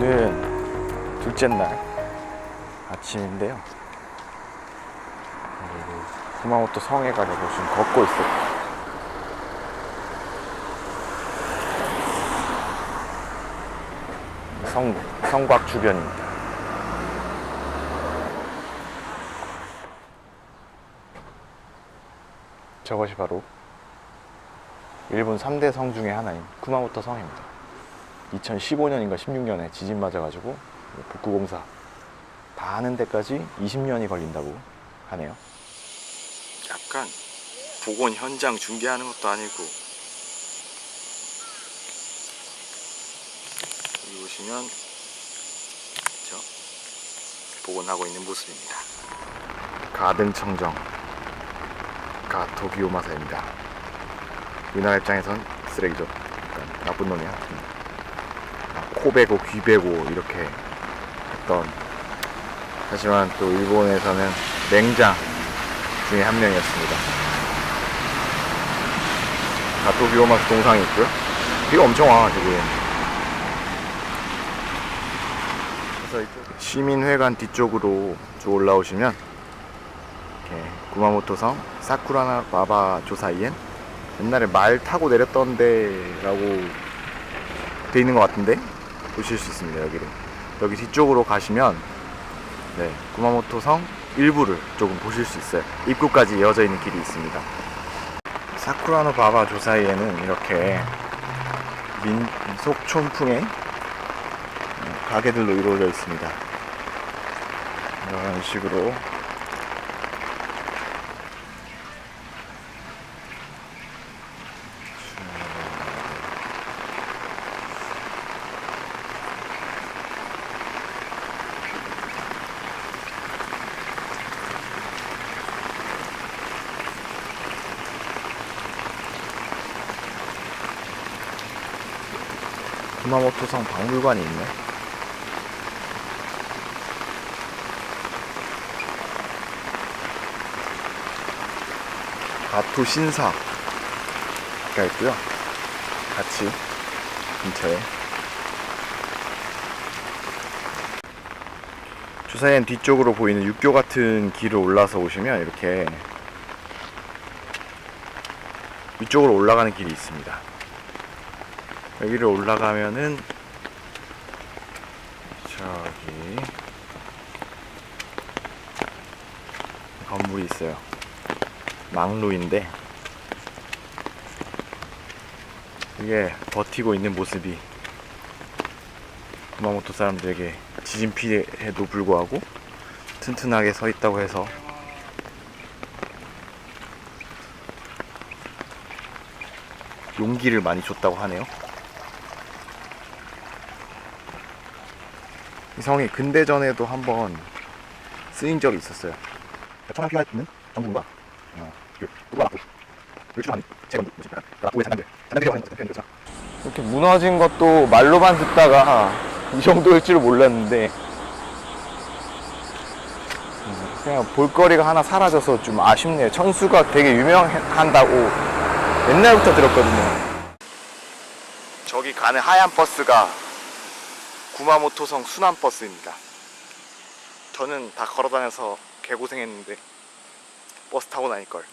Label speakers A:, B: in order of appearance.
A: 둘째 날 아침인데요. 구마모토 성에 가려고 지금 걷고 있어요. 성, 성곽 주변입니다. 저것이 바로 일본 3대 성 중에 하나인 쿠마모토 성입니다. 2015년인가 16년에 지진 맞아가지고 복구공사 다 하는 데까지 20년이 걸린다고 하네요. 약간 복원 현장 중계하는 것도 아니고 여기 보시면 저 복원하고 있는 모습입니다. 가든 청정 가토 기요마사입니다. 우리나라 입장에선 쓰레기죠. 나쁜 놈이야. 코 베고 귀 베고 이렇게 했던 하지만 또 일본에서는 맹장 중에 한 명이었습니다. 가토 기요마사 동상이 있고요. 비가 엄청 와 지금. 시민회관 뒤쪽으로 쭉 올라오시면 이렇게 구마모토성 사쿠라나 마바 조사이엔 옛날에 말 타고 내렸던 데라고 돼 있는 것 같은데 보실 수 있습니다 여기를. 여기 뒤쪽으로 가시면 네 구마모토 성 일부를 조금 보실 수 있어요. 입구까지 이어져 있는 길이 있습니다. 사쿠라노 바바 조사이에는 이렇게 민 속 촌풍의 가게들로 이루어져 있습니다. 이런 식으로 구마모토성 박물관이 있네. 가토 신사가 있고요. 같이 근처에 주사엔 뒤쪽으로 보이는 육교 같은 길을 올라서 오시면 이렇게 위쪽으로 올라가는 길이 있습니다. 여기를 올라가면은 저기 건물이 있어요. 망루인데 이게 버티고 있는 모습이 구마모토 사람들에게 지진 피해에도 불구하고 튼튼하게 서 있다고 해서 용기를 많이 줬다고 하네요. 이 성이 근대전에도 한번 쓰인 적이 있었어요. 피할 있는 어, 그 누가 그렇지 않니? 제가 납부의 산단들 산단들이 하는 거죠. 그렇죠. 이렇게 무너진 것도 말로만 듣다가 이 정도일 줄 몰랐는데 음, 그냥 볼거리가 하나 사라져서 좀 아쉽네요. 천수가 되게 유명한다고 옛날부터 들었거든요. 저기 가는 하얀 버스가 구마모토성 순환버스입니다. 저는 다 걸어다녀서 개고생했는데 버스 타고 나니걸